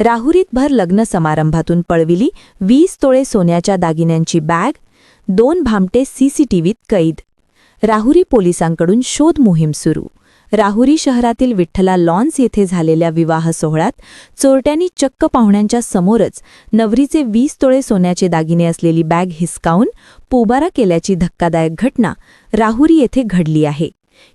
राहुरीत भर लग्न समारंभातून पळविली वीस तोळे सोन्याच्या दागिन्यांची बॅग दोन भामटे सीसीटीव्हीत कैद. राहुरी पोलिसांकडून शोध मोहीम सुरू. राहुरी शहरातील विठ्ठला लॉन्स येथे झालेल्या विवाह सोहळ्यात चोरट्यांनी चक्क पाहुण्यांच्या समोरच नवरीचे वीस तोळे सोन्याचे दागिने असलेली बॅग हिसकावून पोबारा केल्याची धक्कादायक घटना राहुरी येथे घडली आहे.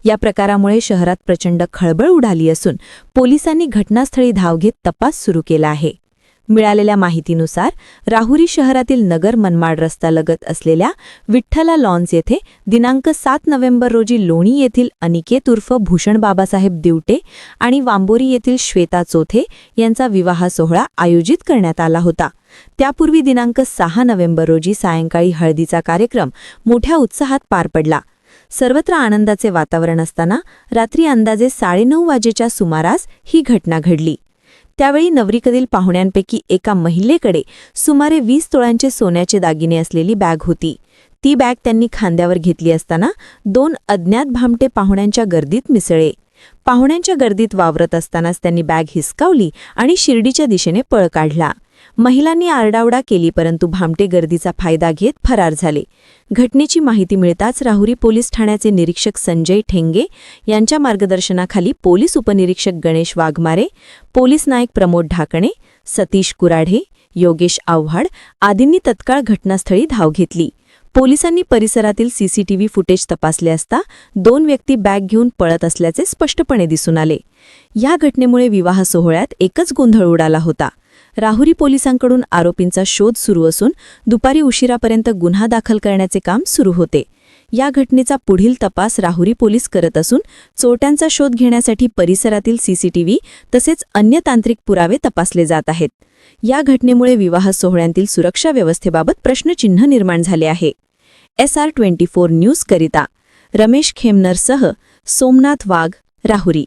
या प्रकारामुळे शहरात प्रचंड खळबळ उडाली असून पोलिसांनी घटनास्थळी धाव घेत तपास सुरू केला आहे. मिळालेल्या माहितीनुसार राहुरी शहरातील नगर मनमाड रस्ता लगत असलेल्या विठ्ठला लॉन्स येथे दिनांक सात नोव्हेंबर रोजी लोणी येथील अनिकेत उर्फ भूषण बाबासाहेब दिवटे आणि वांबोरी येथील श्वेता चोथे यांचा विवाह सोहळा आयोजित करण्यात आला होता. त्यापूर्वी दिनांक सहा नोव्हेंबर रोजी सायंकाळी हळदीचा कार्यक्रम मोठ्या उत्साहात पार पडला. सर्वत्र आनंदाचे वातावरण असताना रात्री अंदाजे साडेनऊ वाजेच्या सुमारास ही घटना घडली. त्यावेळी नवरीकडील पाहुण्यांपैकी एका महिलेकडे सुमारे वीस तोळ्यांचे सोन्याचे दागिने असलेली बॅग होती. ती बॅग त्यांनी खांद्यावर घेतली असताना दोन अज्ञात भामटे पाहुण्यांच्या गर्दीत मिसळे पाहुण्यांच्या गर्दीत वावरत असतानाच त्यांनी बॅग हिसकावली आणि शिर्डीच्या दिशेने पळ काढला. महिलांनी आरडाओरडा केली परंतु भामटे गर्दीचा फायदा घेत फरार झाले. घटनेची माहिती मिळताच राहुरी पोलीस ठाण्याचे निरीक्षक संजय ठेंगे यांच्या मार्गदर्शनाखाली पोलीस उपनिरीक्षक गणेश वाघमारे पोलीस नायक प्रमोद ढाकणे सतीश कुराढे योगेश आव्हाड आदींनी तत्काळ घटनास्थळी धाव घेतली. पोलिसांनी परिसरातील सीसीटीव्ही फुटेज तपासले असता दोन व्यक्ती बॅग घेऊन पळत असल्याचे स्पष्टपणे दिसून आले. या घटनेमुळे विवाह सोहळ्यात एकच गोंधळ उडाला होता. राहुरी पोलिसांकडून आरोपींचा शोध सुरू असून दुपारी उशिरापर्यंत गुन्हा दाखल करण्याचे काम सुरू होते. या घटनेचा पुढील तपास राहुरी पोलीस करत असून चोरट्यांचा शोध घेण्यासाठी परिसरातील सीसीटीव्ही तसेच अन्य तांत्रिक पुरावे तपासले जात आहेत. या घटनेमुळे विवाह सोहळ्यांतील सुरक्षा व्यवस्थेबाबत प्रश्नचिन्ह निर्माण झाले आहे. एस आर ट्वेंटी फोर न्यूजकरिता रमेश खेमनरसह सोमनाथ वाघ राहुरी.